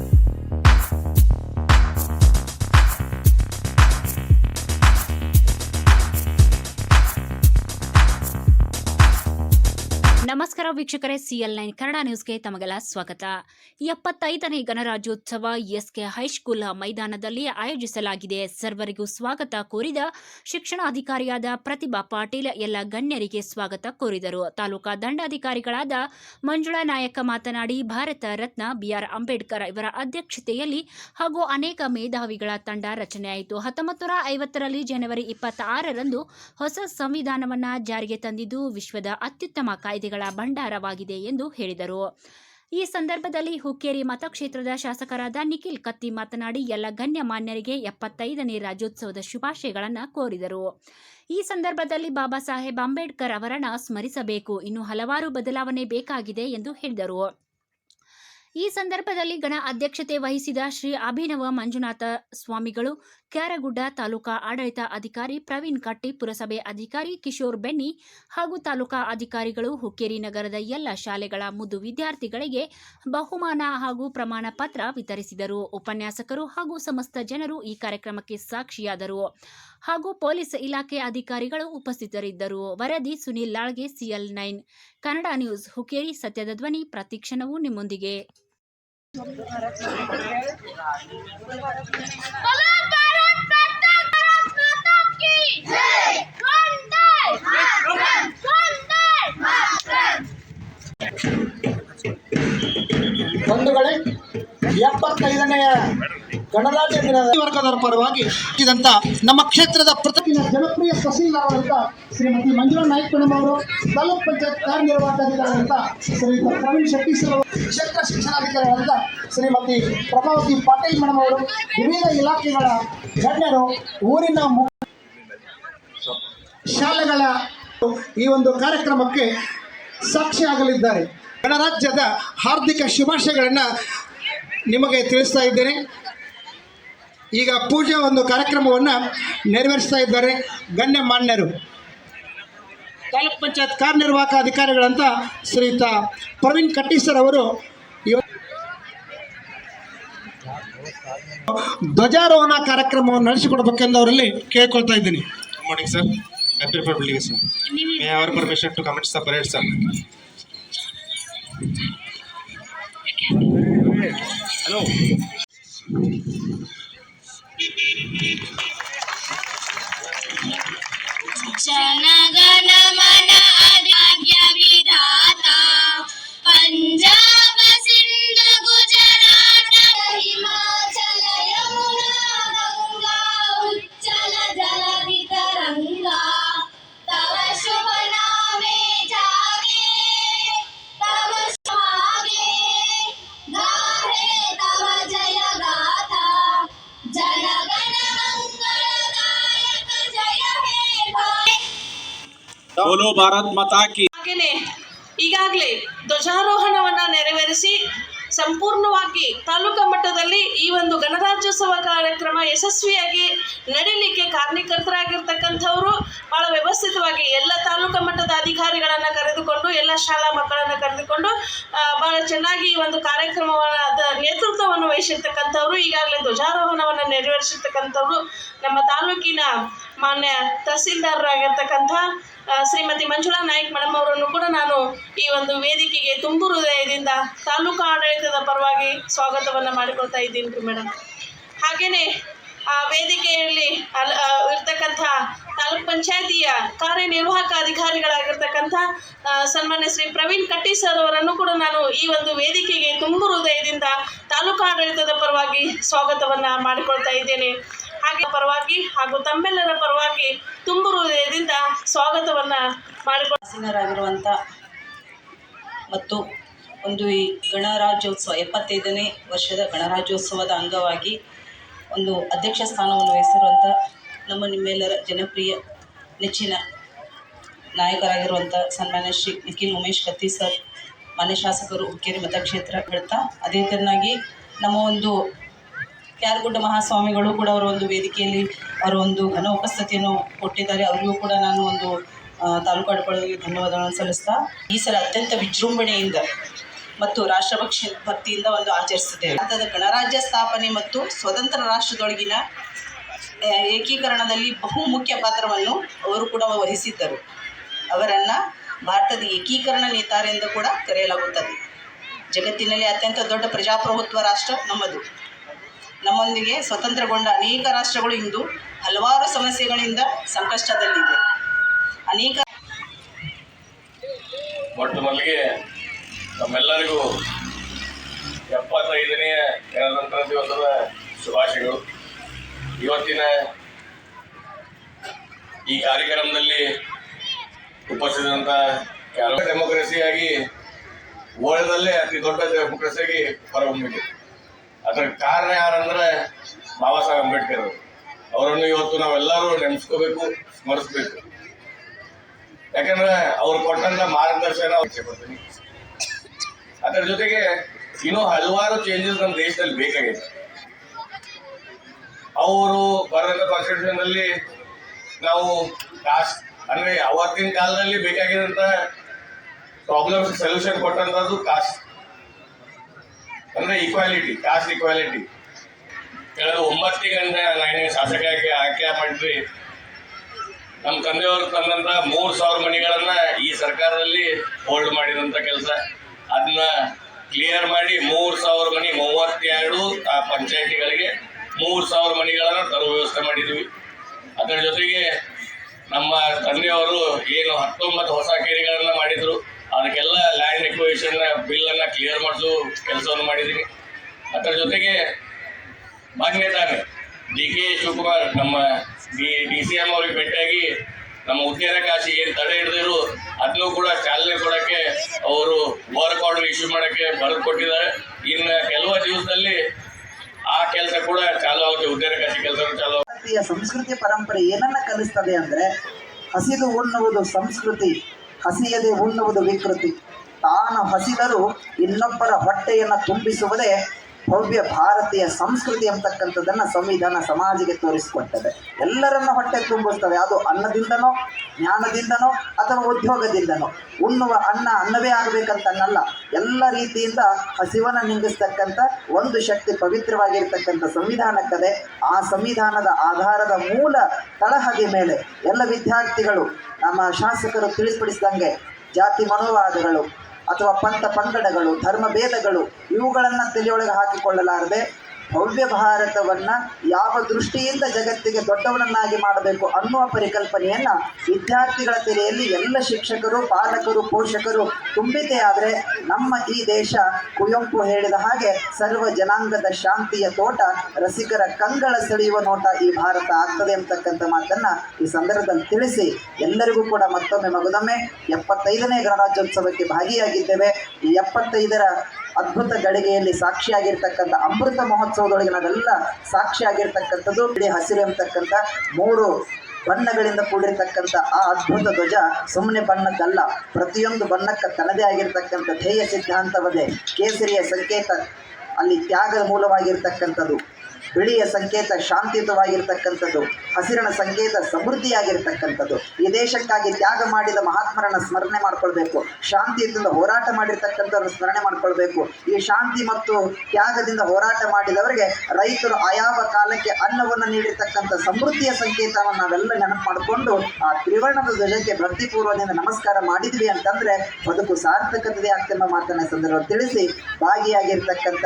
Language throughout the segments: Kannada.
Thank you. ನಮಸ್ಕಾರ ವೀಕ್ಷಕರೇ ಸಿಎಲ್ ನೈನ್ ಕನ್ನಡ ನ್ಯೂಸ್ಗೆ ತಮಗೆಲ್ಲ ಸ್ವಾಗತ. ಎಪ್ಪತ್ತೈದನೇ ಗಣರಾಜ್ಯೋತ್ಸವ ಎಸ್ಕೆ ಹೈಸ್ಕೂಲ್ ಮೈದಾನದಲ್ಲಿ ಆಯೋಜಿಸಲಾಗಿದೆ. ಸರ್ವರಿಗೂ ಸ್ವಾಗತ ಕೋರಿದ ಶಿಕ್ಷಣಾಧಿಕಾರಿಯಾದ ಪ್ರತಿಭಾ ಪಾಟೀಲ್, ಎಲ್ಲ ಗಣ್ಯರಿಗೆ ಸ್ವಾಗತ ಕೋರಿದರು. ತಾಲೂಕಾ ದಂಡಾಧಿಕಾರಿಗಳಾದ ಮಂಜುಳಾ ನಾಯಕ ಮಾತನಾಡಿ, ಭಾರತ ರತ್ನ ಬಿಆರ್ ಅಂಬೇಡ್ಕರ್ ಇವರ ಅಧ್ಯಕ್ಷತೆಯಲ್ಲಿ ಹಾಗೂ ಅನೇಕ ಮೇಧಾವಿಗಳ ತಂಡ ರಚನೆಯಾಯಿತು ಹತ್ತೊಂಬತ್ತು ನೂರ ಐವತ್ತರಲ್ಲಿ ಜನವರಿ ಇಪ್ಪತ್ತಾರರಂದು ಹೊಸ ಸಂವಿಧಾನವನ್ನು ಜಾರಿಗೆ ತಂದಿದ್ದು, ವಿಶ್ವದ ಅತ್ಯುತ್ತಮ ಕಾಯ್ದೆಗಳ ಭಂಡಾರವಾಗಿದೆ ಎಂದು ಹೇಳಿದರು. ಈ ಸಂದರ್ಭದಲ್ಲಿ ಹುಕ್ಕೇರಿ ಮತಕ್ಷೇತ್ರದ ಶಾಸಕರಾದ ನಿಖಿಲ್ ಕತ್ತಿ ಮಾತನಾಡಿ, ಎಲ್ಲ ಗಣ್ಯಮಾನ್ಯರಿಗೆ ಎಪ್ಪತ್ತೈದನೇ ರಾಜ್ಯೋತ್ಸವದ ಶುಭಾಶಯಗಳನ್ನು ಕೋರಿದರು. ಈ ಸಂದರ್ಭದಲ್ಲಿ ಬಾಬಾ ಸಾಹೇಬ್ ಅಂಬೇಡ್ಕರ್ ಅವರನ್ನು ಸ್ಮರಿಸಬೇಕು. ಇನ್ನು ಹಲವಾರು ಬದಲಾವಣೆ ಬೇಕಾಗಿದೆ ಎಂದು ಹೇಳಿದರು. ಈ ಸಂದರ್ಭದಲ್ಲಿ ಗಣ ಅಧ್ಯಕ್ಷತೆ ವಹಿಸಿದ ಶ್ರೀ ಅಭಿನವ ಮಂಜುನಾಥ ಸ್ವಾಮಿಗಳು, ಕ್ಯಾರಗುಡ್ಡ ತಾಲೂಕಾ ಆಡಳಿತ ಅಧಿಕಾರಿ ಪ್ರವೀಣ್ ಕಟ್ಟಿ, ಪುರಸಭೆ ಅಧಿಕಾರಿ ಕಿಶೋರ್ ಬೆನ್ನಿ ಹಾಗೂ ತಾಲೂಕಾ ಅಧಿಕಾರಿಗಳು ಹುಕ್ಕೇರಿ ನಗರದ ಎಲ್ಲ ಶಾಲೆಗಳ ಮುದ್ದು ವಿದ್ಯಾರ್ಥಿಗಳಿಗೆ ಬಹುಮಾನ ಹಾಗೂ ಪ್ರಮಾಣ ಪತ್ರ ವಿತರಿಸಿದರು. ಉಪನ್ಯಾಸಕರು ಹಾಗೂ ಸಮಸ್ತ ಜನರು ಈ ಕಾರ್ಯಕ್ರಮಕ್ಕೆ ಸಾಕ್ಷಿಯಾದರು. ಹಾಗೂ ಪೊಲೀಸ್ ಇಲಾಖೆ ಅಧಿಕಾರಿಗಳು ಉಪಸ್ಥಿತರಿದ್ದರು. ವರದಿ Sunil Lalge, CL nine. Kannada news Hukkeri ಸತ್ಯದ ಧ್ವನಿ ಪ್ರತಿಕ್ಷಣವು ನಿಮ್ಮೊಂದಿಗೆ. ಬಂಧುಗಳೇ ಎಪ್ಪತ್ತೈದನೆಯ ಗಣರಾಜ್ಯ ದಿನದ ವರ್ಗದವರ ಪರವಾಗಿ ಇದಂತ ನಮ್ಮ ಕ್ಷೇತ್ರದ ಪ್ರತಿದಿನ ಜನಪ್ರಿಯ ತಹಸೀಲ್ದಾರರಂತ ಶ್ರೀಮತಿ ಮಂಜುಳಾ ನಾಯ್ಕ ಮೇಡಮ್ ಅವರು ತಾಲೂಕ್ ಪಂಚಾಯತ್ ಕಾರ್ಯನಿರ್ವಾಹಕಾಧಿಕಾರಿಗಳಂತ ಶ್ರೀಯುತ ಪ್ರವೀಣ್ ಶೆಟ್ಟಿ ಸರ್ ಅವರು ಕ್ಷೇತ್ರ ಶಿಕ್ಷಣಾಧಿಕಾರಿಗಳಂತ ಶ್ರೀಮತಿ ಪ್ರಭಾವತಿ ಪಾಟೀಲ್ ಮೇಡಮ್ ಅವರು ವಿವಿಧ ಇಲಾಖೆಗಳ ಗಣ್ಯರು ಊರಿನ ಮು ಶಾಲೆಗಳ ಈ ಒಂದು ಕಾರ್ಯಕ್ರಮಕ್ಕೆ ಸಾಕ್ಷಿಯಾಗಲಿದ್ದಾರೆ ಗಣರಾಜ್ಯದ ಹಾರ್ದಿಕ ಶುಭಾಶಯಗಳನ್ನು ನಿಮಗೆ ತಿಳಿಸ್ತಾ ಇದ್ದೇನೆ. ಈಗ ಪೂಜೆ ಒಂದು ಕಾರ್ಯಕ್ರಮವನ್ನು ನೆರವೇರಿಸ್ತಾ ಇದ್ದಾರೆ ಗಣ್ಯಮಾನ್ಯರು ತಾಲೂಕ್ ಪಂಚಾಯತ್ ಕಾರ್ಯನಿರ್ವಾಹಕ ಅಧಿಕಾರಿಗಳಂತ ಶ್ರೀಯುತ ಪ್ರವೀಣ್ ಕಟ್ಟಿ ಸರ್ ಅವರು ಧ್ವಜಾರೋಹಣ ಕಾರ್ಯಕ್ರಮವನ್ನು ನಡೆಸಿಕೊಡ್ಬೇಕೆಂದು ಅವರಲ್ಲಿ ಕೇಳ್ಕೊಳ್ತಾ ಇದ್ದೀನಿ. Good morning sir Happy Republic Day, sir. May I to permission to sir the ಬೋಲೋ ಭಾರತ್ ಮಾತಾ ಕಿ ಈಗಾಗಲೇ ಧ್ವಜಾರೋಹಣವನ್ನ ನೆರವೇರಿಸಿ ಸಂಪೂರ್ಣವಾಗಿ ತಾಲೂಕಾ ಮಟ್ಟದಲ್ಲಿ ಈ ಒಂದು ಗಣರಾಜ್ಯೋತ್ಸವ ಕಾರ್ಯಕ್ರಮ ಯಶಸ್ವಿಯಾಗಿ ನಡೀಲಿಕ್ಕೆ ಕಾರ್ಯಕರ್ತರಾಗಿರ್ತಕ್ಕಂಥವರು ಬಹಳ ವ್ಯವಸ್ಥಿತವಾಗಿ ಎಲ್ಲ ತಾಲೂಕಾ ಮಟ್ಟದ ಅಧಿಕಾರಿಗಳನ್ನು ಕರೆದುಕೊಂಡು, ಎಲ್ಲ ಶಾಲಾ ಮಕ್ಕಳನ್ನ ಕರೆದುಕೊಂಡು ಬಹಳ ಚೆನ್ನಾಗಿ ಈ ಒಂದು ಕಾರ್ಯಕ್ರಮವನ್ನು, ಅದ ನೇತೃತ್ವವನ್ನು ವಹಿಸಿರ್ತಕ್ಕಂಥವ್ರು, ಈಗಾಗಲೇ ಧ್ವಜಾರೋಹಣವನ್ನು ನೆರವೇರಿಸಿರ್ತಕ್ಕಂಥವ್ರು ನಮ್ಮ ತಾಲೂಕಿನ ಮಾನ್ಯ ತಹಸೀಲ್ದಾರರಾಗಿರ್ತಕ್ಕಂಥ ಶ್ರೀಮತಿ ಮಂಜುಳಾ ನಾಯ್ಕ್ ಮೇಡಮ್ ಅವರನ್ನು ಕೂಡ ನಾನು ಈ ಒಂದು ವೇದಿಕೆಗೆ ತುಂಬು ಹೃದಯದಿಂದ ತಾಲೂಕು ಆಡಳಿತದ ಪರವಾಗಿ ಸ್ವಾಗತವನ್ನು ಮಾಡಿಕೊಳ್ತಾ ಇದ್ದೀನಿ ರೀ ಮೇಡಮ್ ಹಾಗೆಯೇ ಆ ವೇದಿಕೆಯಲ್ಲಿ ಅಲ್ ಇರ್ತಕ್ಕಂಥ ತಾಲೂಕ್ ಪಂಚಾಯತಿಯ ಕಾರ್ಯನಿರ್ವಾಹಕ ಅಧಿಕಾರಿಗಳಾಗಿರ್ತಕ್ಕಂಥ ಸನ್ಮಾನ್ಯ ಶ್ರೀ ಪ್ರವೀಣ್ ಕಟ್ಟಿ ಸರ್ ಅವರನ್ನು ಕೂಡ ನಾನು ಈ ಒಂದು ವೇದಿಕೆಗೆ ತುಂಬು ಹೃದಯದಿಂದ ತಾಲೂಕು ಆಡಳಿತದ ಪರವಾಗಿ ಸ್ವಾಗತವನ್ನು ಮಾಡಿಕೊಳ್ತಾ ಇದ್ದೇನೆ. ಹಾಗೆ ಪರವಾಗಿ ಹಾಗೂ ತಮ್ಮೆಲ್ಲರ ಪರವಾಗಿ ತುಂಬು ಹೃದಯದಿಂದ ಸ್ವಾಗತವನ್ನು ಮಾಡಿಕೊಳ್ತಾರಾಗಿರುವಂತ ಮತ್ತು ಒಂದು ಈ ಗಣರಾಜ್ಯೋತ್ಸವ, ಎಪ್ಪತ್ತೈದನೇ ವರ್ಷದ ಗಣರಾಜ್ಯೋತ್ಸವದ ಅಂಗವಾಗಿ ಒಂದು ಅಧ್ಯಕ್ಷ ಸ್ಥಾನವನ್ನು ವಹಿಸಿರುವಂಥ ನಮ್ಮ ನಿಮ್ಮೆಲ್ಲರ ಜನಪ್ರಿಯ, ನೆಚ್ಚಿನ ನಾಯಕರಾಗಿರುವಂಥ ಸನ್ಮಾನ್ಯ ಶ್ರೀ ನಿಖಿಲ್ ಉಮೇಶ್ ಕತ್ತಿ ಸರ್, ಮಾನ್ಯ ಶಾಸಕರು ಹುಕ್ಕೇರಿ ಮತಕ್ಷೇತ್ರ ಹೇಳ್ತಾ ಅದೇ ತೆರನಾಗಿ ನಮ್ಮ ಒಂದು ಕ್ಯಾರಗುಡ್ಡ ಮಹಾಸ್ವಾಮಿಗಳು ಕೂಡ ಅವರ ಒಂದು ವೇದಿಕೆಯಲ್ಲಿ ಅವರ ಒಂದು ಘನ ಉಪಸ್ಥಿತಿಯನ್ನು ಕೊಟ್ಟಿದ್ದಾರೆ. ಅವರಿಗೂ ಕೂಡ ನಾನು ಒಂದು ತಾಲೂಕು ಆಡಳಿತಗಳಿಗೆ ಧನ್ಯವಾದಗಳನ್ನು ಸಲ್ಲಿಸ್ತಾ, ಈ ಸಲ ಅತ್ಯಂತ ವಿಜೃಂಭಣೆಯಿಂದ ಮತ್ತು ರಾಷ್ಟ್ರಭಕ್ಷಿ ಭಕ್ತಿಯಿಂದ ಒಂದು ಆಚರಿಸುತ್ತೇವೆ. ಭಾರತದ ಗಣರಾಜ್ಯ ಸ್ಥಾಪನೆ ಮತ್ತು ಸ್ವತಂತ್ರ ರಾಷ್ಟ್ರದೊಳಗಿನ ಏಕೀಕರಣದಲ್ಲಿ ಬಹು ಮುಖ್ಯ ಪಾತ್ರವನ್ನು ಅವರು ಕೂಡ ವಹಿಸಿದ್ದರು. ಅವರನ್ನು ಭಾರತದ ಏಕೀಕರಣ ನೇತಾರೆಂದು ಕೂಡ ಕರೆಯಲಾಗುತ್ತದೆ. ಜಗತ್ತಿನಲ್ಲಿ ಅತ್ಯಂತ ದೊಡ್ಡ ಪ್ರಜಾಪ್ರಭುತ್ವ ರಾಷ್ಟ್ರ ನಮ್ಮದು. ನಮ್ಮೊಂದಿಗೆ ಸ್ವತಂತ್ರಗೊಂಡ ಅನೇಕ ರಾಷ್ಟ್ರಗಳು ಇಂದು ಹಲವಾರು ಸಮಸ್ಯೆಗಳಿಂದ ಸಂಕಷ್ಟದಲ್ಲಿದೆ ಅನೇಕ ನಮ್ಮೆಲ್ಲರಿಗೂ ಎಪ್ಪತ್ತೈದನೇ ಗಣತಂತ್ರ ದಿವಸದ ಶುಭಾಶಯಗಳು. ಇವತ್ತಿನ ಈ ಕಾರ್ಯಕ್ರಮದಲ್ಲಿ ಉಪಸ್ಥಿತಂತ ಕೆಲವು ಡೆಮೋಕ್ರಸಿಯಾಗಿ ವರ್ಲ್ಡಲ್ಲೇ ಅತಿ ದೊಡ್ಡ ಡೆಮೋಕ್ರಸಿಯಾಗಿ ಹೊರಹೊಮ್ಮಿದೆ. ಅದರ ಕಾರಣ ಯಾರಂದ್ರೆ ಬಾಬಾ ಸಾಹೇಬ್ ಅಂಬೇಡ್ಕರ್ ಅವರು. ಅವರನ್ನು ಇವತ್ತು ನಾವೆಲ್ಲರೂ ನೆನೆಸ್ಕೋಬೇಕು, ಸ್ಮರಿಸ್ಬೇಕು. ಯಾಕಂದ್ರೆ ಅವ್ರು ಕೊಟ್ಟಂತ ಮಾರ್ಗದರ್ಶನ ಅದರ ಜೊತೆಗೆ ಇನ್ನೂ ಹಲವಾರು ಚೇಂಜಸ್ ನಮ್ಮ ದೇಶದಲ್ಲಿ ಬೇಕಾಗಿದೆ. ಅವರು ಬರೆದ ಕಾನ್ಸ್ಟಿಟ್ಯೂಷನ್ ಅಲ್ಲಿ ನಾವು ಕಾಸ್ಟ್ ಅಂದರೆ ಅವತ್ತಿನ ಕಾಲದಲ್ಲಿ ಬೇಕಾಗಿರೋಂಥ ಪ್ರಾಬ್ಲಮ್ಸ್ ಸೊಲ್ಯೂಷನ್ ಕೊಟ್ಟಂತದ್ದು ಕಾಸ್ಟ್ ಅಂದರೆ ಈಕ್ವಾಲಿಟಿ ಕಾಸ್ಟ್ ಈಕ್ವಾಲಿಟಿ ಕಳೆದ ಒಂಬತ್ತು ಗಂಟೆ ನಾನು ಶಾಸಕ ಆಯ್ಕೆ ಮಾಡಿದ್ವಿ ನಮ್ಮ ತಂದೆಯವರು ತಂದಂತ ಮೂರು ಸಾವಿರ ಮನೆಗಳನ್ನು ಈ ಸರ್ಕಾರದಲ್ಲಿ ಹೋಲ್ಡ್ ಮಾಡಿದಂತ ಕೆಲಸ. ಅದನ್ನ ಕ್ಲಿಯರ್ ಮಾಡಿ ಮೂರು ಸಾವಿರ ಮನೆ ಮೂವತ್ತೆರಡು ಆ ಪಂಚಾಯತಿಗಳಿಗೆ ಮೂರು ಸಾವಿರ ಮನೆಗಳನ್ನು ತರುವ ವ್ಯವಸ್ಥೆ ಮಾಡಿದ್ವಿ ಅದರ ಜೊತೆಗೆ ನಮ್ಮ ತಂದೆಯವರು ಏನು ಹತ್ತೊಂಬತ್ತು ಹೊಸ ಕೇರಿಗಳನ್ನು ಮಾಡಿದರು. ಅದಕ್ಕೆಲ್ಲ ಲ್ಯಾಂಡ್ ಎಕ್ವಿಷನ್ ಬಿಲ್ಲನ್ನು ಕ್ಲಿಯರ್ ಮಾಡಿಸು ಕೆಲಸವನ್ನು ಮಾಡಿದ್ದೀನಿ ಅದರ ಜೊತೆಗೆ ಮಾನ್ಯ ತಾನೆ ಡಿ ಕೆ ಶಿವಕುಮಾರ್, ನಮ್ಮ ಡಿ ಡಿ ಸಿ ಎಂ ಅವ್ರಿಗೆ ಭೇಟಿಯಾಗಿ ನಮ್ಮ ಉದ್ಯಾನ ಕಾಶಿ ಏನು ತಡೆ ಹಿಡಿದಿರು ಅದನ್ನು ಕೂಡ ಚಾಲನೆ ಕೊಡೋಕ್ಕೆ ಅವರು ವರ್ಕ್ ಆರ್ಡರ್ ಇಶ್ಯೂ ಮಾಡೋಕ್ಕೆ ಬರೆದು ಕೊಟ್ಟಿದ್ದಾರೆ ಇನ್ನು ಕೆಲವು ದಿವಸದಲ್ಲಿ ಆ ಕೆಲಸ ಕೂಡ ಚಾಲು ಆಗುತ್ತೆ ಉದ್ಯಾನ ಕಾಶಿ ಕೆಲಸ ಚಾಲು. ಭಾರತೀಯ ಸಂಸ್ಕೃತಿ ಪರಂಪರೆ ಏನನ್ನ ಕಲಿಸ್ತದೆ ಅಂದ್ರೆ, ಹಸಿದು ಉಣ್ಣುವುದು ಸಂಸ್ಕೃತಿ, ಹಸಿಯದೆ ಉಣ್ಣುವುದು ವಿಕೃತಿ ತಾನು ಹಸಿದರೂ ಇನ್ನೊಬ್ಬರ ಹೊಟ್ಟೆಯನ್ನು ತುಂಬಿಸುವುದೇ ಭವ್ಯ ಭಾರತೀಯ ಸಂಸ್ಕೃತಿ ಅಂತಕ್ಕಂಥದ್ದನ್ನು ಸಂವಿಧಾನ ಸಮಾಜಕ್ಕೆ ತೋರಿಸಿಕೊಟ್ಟದೆ. ಎಲ್ಲರನ್ನ ಹೊಟ್ಟೆ ತುಂಬಿಸ್ತವೆ ಅದು ಅನ್ನದಿಂದನೋ, ಜ್ಞಾನದಿಂದನೋ, ಅಥವಾ ಉದ್ಯೋಗದಿಂದನೋ. ಉಣ್ಣುವ ಅನ್ನ ಅನ್ನವೇ ಆಗಬೇಕಂತನ್ನಲ್ಲ. ಎಲ್ಲ ರೀತಿಯಿಂದ ಹಸಿವನ ನಿಂಗಿಸ್ತಕ್ಕಂಥ ಒಂದು ಶಕ್ತಿ ಪವಿತ್ರವಾಗಿರ್ತಕ್ಕಂಥ ಸಂವಿಧಾನಕ್ಕದೆ ಆ ಸಂವಿಧಾನದ ಆಧಾರದ ಮೂಲ ತಳಹದಿ ಮೇಲೆ ಎಲ್ಲ ವಿದ್ಯಾರ್ಥಿಗಳು, ನಮ್ಮ ಶಾಸಕರು ತಿಳಿಸ್ಪಡಿಸಿದಂಗೆ ಜಾತಿ ಮನೋವಾದಗಳು ಅಥವಾ ಪಂಥ ಪಂಗಡಗಳು ಧರ್ಮ ಭೇದಗಳು ಇವುಗಳನ್ನು ತಲೆಯೊಳಗೆ ಹಾಕಿಕೊಳ್ಳಲಾರದೆ ಭವ್ಯ ಭಾರತವನ್ನ ಯಾವ ದೃಷ್ಟಿಯಿಂದ ಜಗತ್ತಿಗೆ ದೊಡ್ಡವನನ್ನಾಗಿ ಮಾಡಬೇಕು ಅನ್ನುವ ಪರಿಕಲ್ಪನೆಯನ್ನ ವಿದ್ಯಾರ್ಥಿಗಳ ತೆರೆಯಲ್ಲಿ ಎಲ್ಲ ಶಿಕ್ಷಕರು, ಪಾಲಕರು, ಪೋಷಕರು ತುಂಬಿತೆ ಆದರೆ ನಮ್ಮ ಈ ದೇಶ ಕುವೆಂಪು ಹೇಳಿದ ಹಾಗೆ ಸರ್ವ ಜನಾಂಗದ ಶಾಂತಿಯ ತೋಟ, ರಸಿಕರ ಕಂಗಳ ಸೆಳೆಯುವ ನೋಟ ಈ ಭಾರತ ಆಗ್ತದೆ ಅಂತಕ್ಕಂಥ ಮಾತನ್ನ ಈ ಸಂದರ್ಭದಲ್ಲಿ ತಿಳಿಸಿ ಎಲ್ಲರಿಗೂ ಕೂಡ ಮತ್ತೊಮ್ಮೆ ಮಗದೊಮ್ಮೆ ಎಪ್ಪತ್ತೈದನೇ ಗಣರಾಜ್ಯೋತ್ಸವಕ್ಕೆ ಭಾಗಿಯಾಗಿದ್ದೇವೆ. ಈ ಎಪ್ಪತ್ತೈದರ ಅದ್ಭುತ ಗಳಿಗೆಯಲ್ಲಿ ಸಾಕ್ಷಿಯಾಗಿರ್ತಕ್ಕಂಥ ಅಮೃತ ಮಹೋತ್ಸವದೊಳಗೆ ನಾವೆಲ್ಲ ಸಾಕ್ಷಿಯಾಗಿರ್ತಕ್ಕಂಥದ್ದು ಬಿಳಿ ಹಸಿರು ಎಂಬತಕ್ಕಂಥ ಮೂರು ಬಣ್ಣಗಳಿಂದ ಕೂಡಿರ್ತಕ್ಕಂಥ ಆ ಅದ್ಭುತ ಧ್ವಜ ಸುಮ್ಮನೆ ಬಣ್ಣಕ್ಕಲ್ಲ ಪ್ರತಿಯೊಂದು ಬಣ್ಣಕ್ಕೆ ತನ್ನದೇ ಆಗಿರ್ತಕ್ಕಂಥ ಧ್ಯೇಯ ಸಿದ್ಧಾಂತವದೆ, ಕೇಸರಿಯ ಸಂಕೇತ ಅಲ್ಲಿ ತ್ಯಾಗದ ಮೂಲವಾಗಿರ್ತಕ್ಕಂಥದ್ದು. ಬಿಳಿಯ ಸಂಕೇತ ಶಾಂತಿಯುತವಾಗಿರ್ತಕ್ಕಂಥದ್ದು, ಹಸಿರಿನ ಸಂಕೇತ ಸಮೃದ್ಧಿಯಾಗಿರ್ತಕ್ಕಂಥದ್ದು. ಈ ದೇಶಕ್ಕಾಗಿ ತ್ಯಾಗ ಮಾಡಿದ ಮಹಾತ್ಮರನ್ನ ಸ್ಮರಣೆ ಮಾಡ್ಕೊಳ್ಬೇಕು. ಶಾಂತಿಯುತದಿಂದ ಹೋರಾಟ ಮಾಡಿರ್ತಕ್ಕಂಥವ್ರನ್ನ ಸ್ಮರಣೆ ಮಾಡ್ಕೊಳ್ಬೇಕು. ಈ ಶಾಂತಿ ಮತ್ತು ತ್ಯಾಗದಿಂದ ಹೋರಾಟ ಮಾಡಿದವರಿಗೆ ರೈತರು ಆಯಾವ ಕಾಲಕ್ಕೆ ಅನ್ನವನ್ನು ನೀಡಿರ್ತಕ್ಕಂಥ ಸಮೃದ್ಧಿಯ ಸಂಕೇತವನ್ನು ನಾವೆಲ್ಲ ನೆನಪು ಮಾಡಿಕೊಂಡು, ಆ ತ್ರಿವರ್ಣದ ಧ್ವಜಕ್ಕೆ ಭಕ್ತಿಪೂರ್ವದಿಂದ ನಮಸ್ಕಾರ ಮಾಡಿದ್ವಿ ಅಂತಂದ್ರೆ ಬದುಕು ಸಾರ್ಥಕತೆ ಆಗ್ತಿರುವ ಮಾತನ್ನ ಸಂದರ್ಭ ತಿಳಿಸಿ, ಭಾಗಿಯಾಗಿರ್ತಕ್ಕಂಥ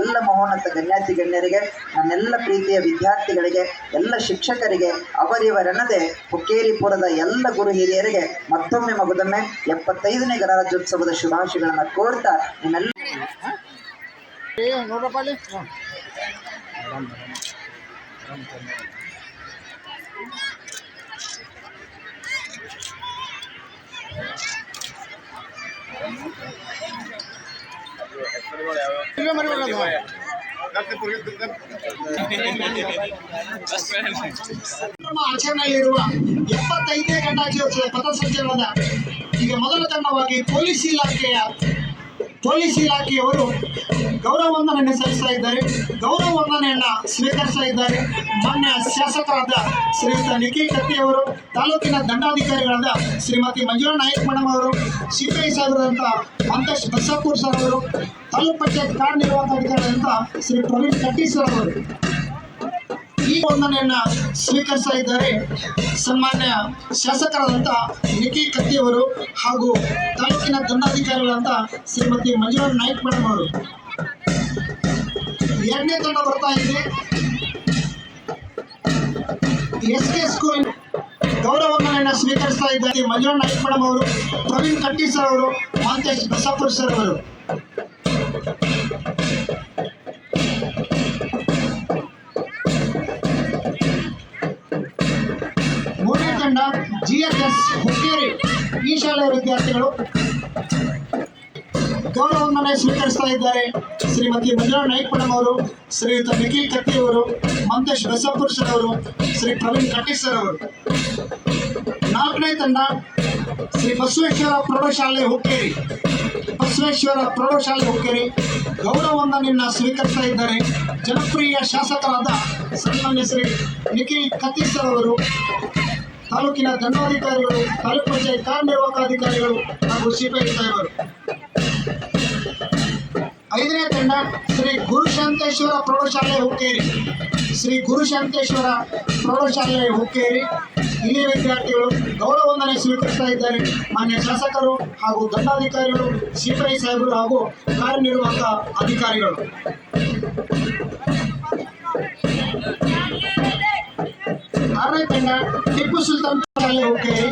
ಎಲ್ಲ ಮಹೋನ್ನತ ಗಣ್ಯಾತಿ ಗಣ್ಯರಿಗೆ ನನ್ನೆಲ್ಲ ಪ್ರೀತಿಯ ವಿದ್ಯಾರ್ಥಿಗಳಿಗೆ, ಎಲ್ಲ ಶಿಕ್ಷಕರಿಗೆ ಅವರಿವರೆನ್ನದೆ ಹುಕ್ಕೇರಿಪುರದ ಎಲ್ಲ ಗುರು ಹಿರಿಯರಿಗೆ ಮತ್ತೊಮ್ಮೆ ಮಗುದೊಮ್ಮೆ ಎಪ್ಪತ್ತೈದನೇ ಗಣರಾಜ್ಯೋತ್ಸವದ ಶುಭಾಶಯಗಳನ್ನು ಕೋರ್ತಾ ನಿಮ್ಮೆಲ್ಲ ನಮ್ಮ ಆಚರಣೆಯಲ್ಲಿರುವ ಎಪ್ಪತ್ತೈದನೇ ಗಣರಾಜ್ಯೋತ್ಸವ ಪಥಸಂಚಲನದ ಈಗ ಮೊದಲ ತಂಡವಾಗಿ ಪೊಲೀಸ್ ಇಲಾಖೆಯ ಪೊಲೀಸ್ ಇಲಾಖೆಯವರು ಗೌರವ ವಂದನೆಯನ್ನು ಸಲ್ಲಿಸ್ತಾ ಇದ್ದಾರೆ. ಗೌರವ ವಂದನೆಯನ್ನ ಸ್ವೀಕರಿಸ್ತಾ ಇದ್ದಾರೆ. ಮಾನ್ಯ ಶಾಸಕರಾದ ಶ್ರೀಯುತ ನಿಖಿಲ್ ಕತ್ತಿ ಅವರು, ತಾಲೂಕಿನ ದಂಡಾಧಿಕಾರಿಗಳಾದ ಶ್ರೀಮತಿ ಮಂಜುಳಾ ನಾಯಕ್ ಮೇಡಮ್ ಅವರು, ಸಿಪಿಐ ಸಾಗರದಂಥ ಮಂತೇಶ್ ಬಸಾಪೂರ್ ಸರ್ ಅವರು, ತಾಲೂಕ್ ಪಂಚಾಯತ್ ಕಾರ್ಯನಿರ್ವಾಹಕಾಧಿಕಾರಿಯಾದಂಥ ಶ್ರೀ ಪ್ರವೀಣ್ ಕಟ್ಟಿ ಅವರು. ಈ ವಂದನೆಯನ್ನ ಸ್ವೀಕರಿಸ್ತಾ ಇದ್ದಾರೆ ಸನ್ಮಾನ್ಯ ಶಾಸಕರಾದಂಥ ನಿಖಿ ಕತ್ತಿಯವರು ಹಾಗೂ ತಾಲೂಕಿನ ದಂಡಾಧಿಕಾರಿಗಳಾದಂಥ ಶ್ರೀಮತಿ ಮಂಜುಳಾ ನಾಯ್ಕ್ ಮೇಡಮ್ ಅವರು. ಎರಡನೇ ತಂಡ ಬರ್ತಾ ಇದೆ. ಎಸ್ ಕೆ ಸ್ಕೂಲ್ ಗೌರವ ವಂದನೆಯನ್ನ ಸ್ವೀಕರಿಸ್ತಾ ಇದ್ದಾರೆ ಮಂಜುಳಾ ನಾಯ್ಕ್ ಮೇಡಮ್ ಅವರು, ಪ್ರವೀಣ್ ಕಟ್ಟಿ ಸರ್ ಅವರು, ಮಾಂತೇಶ್ ಬಸಾಪುರ್ ಸರ್ ಅವರು. ಎಸ್ ಹುಕ್ಕೇರಿ ಈ ಶಾಲೆಯ ವಿದ್ಯಾರ್ಥಿಗಳು ಗೌರವವನ್ನು ಸ್ವೀಕರಿಸ್ತಾ ಇದ್ದಾರೆ. ಶ್ರೀಮತಿ ಮಂಜುಳಾ ನಾಯ್ಕ್ ಮೇಡಮ್ ಅವರು, ಶ್ರೀಯುತ ನಿಖಿಲ್ ಕತ್ತಿ ಅವರು, ಮಂತೇಶ್ ಬಸಪ್ಪುರ್ ಸರ್ ಅವರು, ಶ್ರೀ ಪ್ರವೀಣ್ ಸರ್ ಅವರು. ನಾಲ್ಕನೇ ತಂಡ ಶ್ರೀ ಬಸವೇಶ್ವರ ಪ್ರೌಢಶಾಲೆ ಹುಕ್ಕೇರಿ. ಬಸವೇಶ್ವರ ಪ್ರೌಢಶಾಲೆ ಹುಕ್ಕೇರಿ. ಗೌರವವನ್ನು ಸ್ವೀಕರಿಸ್ತಾ ಇದ್ದಾರೆ. ಜನಪ್ರಿಯ ಶಾಸಕರಾದ ಸನ್ಮಾನ್ಯ ಶ್ರೀ ನಿಖಿಲ್ ಕತ್ತಿ ಸರ್ ಅವರು. ತಾಲೂಕಿನ ದಂಡಾಧಿಕಾರಿಗಳು, ತಾಲೂಕು ಪಂಚಾಯತ್ ಕಾರ್ಯನಿರ್ವಾಹಕಾಧಿಕಾರಿಗಳು ಹಾಗೂ ಸಿಪಿಐ ಸಾಹೇಬರು. ಐದನೇ ತಂಡ ಶ್ರೀ ಗುರುಶಾಂತೇಶ್ವರ ಪ್ರೌಢಶಾಲೆ ಹುಕ್ಕೇರಿ. ಶ್ರೀ ಗುರುಶಾಂತೇಶ್ವರ ಪ್ರೌಢಶಾಲೆ ಹುಕ್ಕೇರಿ. ಹಿರಿಯ ವಿದ್ಯಾರ್ಥಿಗಳು ಗೌರವ ವಂದನೆ ಸ್ವೀಕರಿಸ್ತಾ ಇದ್ದಾರೆ. ಮಾನ್ಯ ಶಾಸಕರು ಹಾಗೂ ದಂಡಾಧಿಕಾರಿಗಳು ಸಿಪಿಐ ಸಾಹೇಬರು ಹಾಗೂ ಕಾರ್ಯನಿರ್ವಾಹಕ ಅಧಿಕಾರಿಗಳು. ತಂಡ ಟಿಪ್ಪು ಸುಲ್ತಾನ್ ಹುಕ್ಕೇರಿ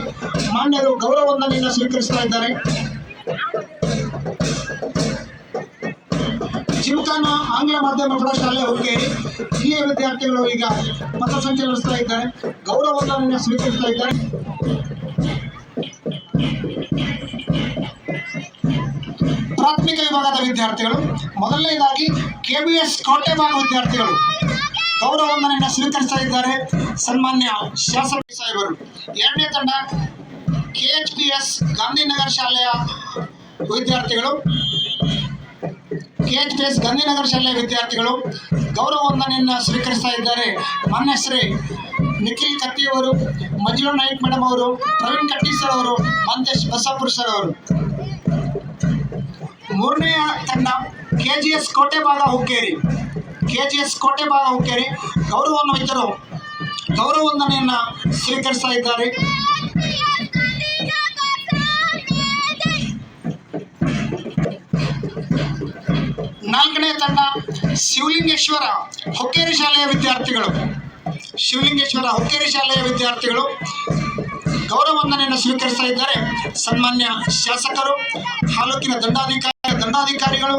ಮಾನ್ಯರು ಗೌರವ ನಿನ್ನ ಸ್ವೀಕರಿಸ್ತಾ ಇದ್ದಾರೆ. ಚಿಲ್ಕಾನ ಆಂಗ್ಲ ಮಾಧ್ಯಮ ಶಾಲೆ ಹೋಗಿ ಜಿಎ ವಿದ್ಯಾರ್ಥಿಗಳು ಈಗ ಪಥಸಂಚಲಿಸ್ತಾ ಇದ್ದಾರೆ. ಗೌರವವನ್ನು ನಿನ್ನ ಸ್ವೀಕರಿಸ್ತಾ ಇದ್ದಾರೆ. ಪ್ರಾಥಮಿಕ ವಿಭಾಗದ ವಿದ್ಯಾರ್ಥಿಗಳು, ಮೊದಲನೇದಾಗಿ ಕೆ ಬಿ ಎಸ್ ಕೋಟೆಬಾಗ ವಿದ್ಯಾರ್ಥಿಗಳು. ಗೌರವ ವಂದನೆಯನ್ನು ಸ್ವೀಕರಿಸ್ತಾ ಇದ್ದಾರೆ ಸನ್ಮಾನ್ಯ ಶಾಸಕ ಸಾಹೇಬರು. ಎರಡನೇ ತಂಡ K H P S Gandhinagar ಶಾಲೆಯ ವಿದ್ಯಾರ್ಥಿಗಳು. K H P S Gandhinagar ಶಾಲೆಯ ವಿದ್ಯಾರ್ಥಿಗಳು ಗೌರವ ವಂದನೆಯನ್ನು ಸ್ವೀಕರಿಸ್ತಾ ಇದ್ದಾರೆ. ಮಾನ್ಯ ಶ್ರೀ ನಿಖಿಲ್ ಕತ್ತಿಯವರು ಮಂಜುಳಾ ನಾಯ್ಕ್ ಮೇಡಮ್ ಅವರು, ಪ್ರವೀಣ್ ಕಟ್ಟಿ ಸರ್ ಅವರು ಮಂತೇಶ್ ಬಸಾಪುರ್ ಸರ್ ಅವರು. ಮೂರನೆಯ ತಂಡ K G S Kotebag Hukkeri. K G S Kote Hukkeri ಗೌರವಾನ್ವಿತರು ಗೌರವ ವಂದನೆಯನ್ನು ಸ್ವೀಕರಿಸ್ತಾ ಇದ್ದಾರೆ. ನಾಲ್ಕನೇ ತಂಡ ಶಿವಲಿಂಗೇಶ್ವರ ಹೊಕ್ಕೇರಿ ಶಾಲೆಯ ವಿದ್ಯಾರ್ಥಿಗಳು. ಶಿವಲಿಂಗೇಶ್ವರ ಹೊಕ್ಕೇರಿ ಶಾಲೆಯ ವಿದ್ಯಾರ್ಥಿಗಳು ಗೌರವ ವಂದನೆಯನ್ನು ಸ್ವೀಕರಿಸ್ತಾ ಇದ್ದಾರೆ. ಸನ್ಮಾನ್ಯ ಶಾಸಕರು, ತಾಲೂಕಿನ ದಂಡಾಧಿಕಾರಿ, ದಂಡಾಧಿಕಾರಿಗಳು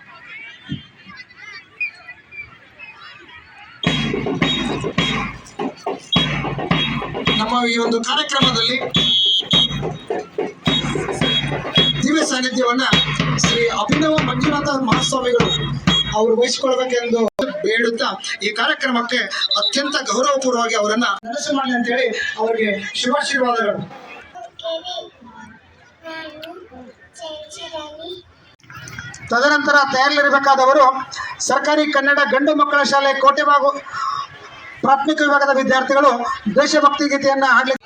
ನಮ್ಮ ಈ ಒಂದು ಕಾರ್ಯಕ್ರಮದಲ್ಲಿ ದಿವ್ಯ ಸಾನ್ನಿಧ್ಯವನ್ನ ಶ್ರೀ ಅಭಿನವ ಮಂಜುನಾಥ ಮಹಾಸ್ವಾಮಿಗಳು ಅವರು ವಹಿಸಿಕೊಳ್ಬೇಕೆಂದು ಬೇಡುತ್ತಾ ಈ ಕಾರ್ಯಕ್ರಮಕ್ಕೆ ಅತ್ಯಂತ ಗೌರವಪೂರ್ವವಾಗಿ ಅವರನ್ನ ನನಸು ಮಾಡಿ ಅಂತೇಳಿ ಅವರಿಗೆ ಶುಭಾಶೀರ್ವಾದಗಳು. ತದನಂತರ ತಯಾರಿಲಿರಬೇಕಾದವರು ಸರ್ಕಾರಿ ಕನ್ನಡ ಗಂಡು ಮಕ್ಕಳ ಶಾಲೆ ಕೋಟೆಬಾಗು ಪ್ರಾಥಮಿಕ ವಿಭಾಗದ ವಿದ್ಯಾರ್ಥಿಗಳು ದೇಶಭಕ್ತಿ ಗೀತೆಯನ್ನು ಹಾಡಲಿ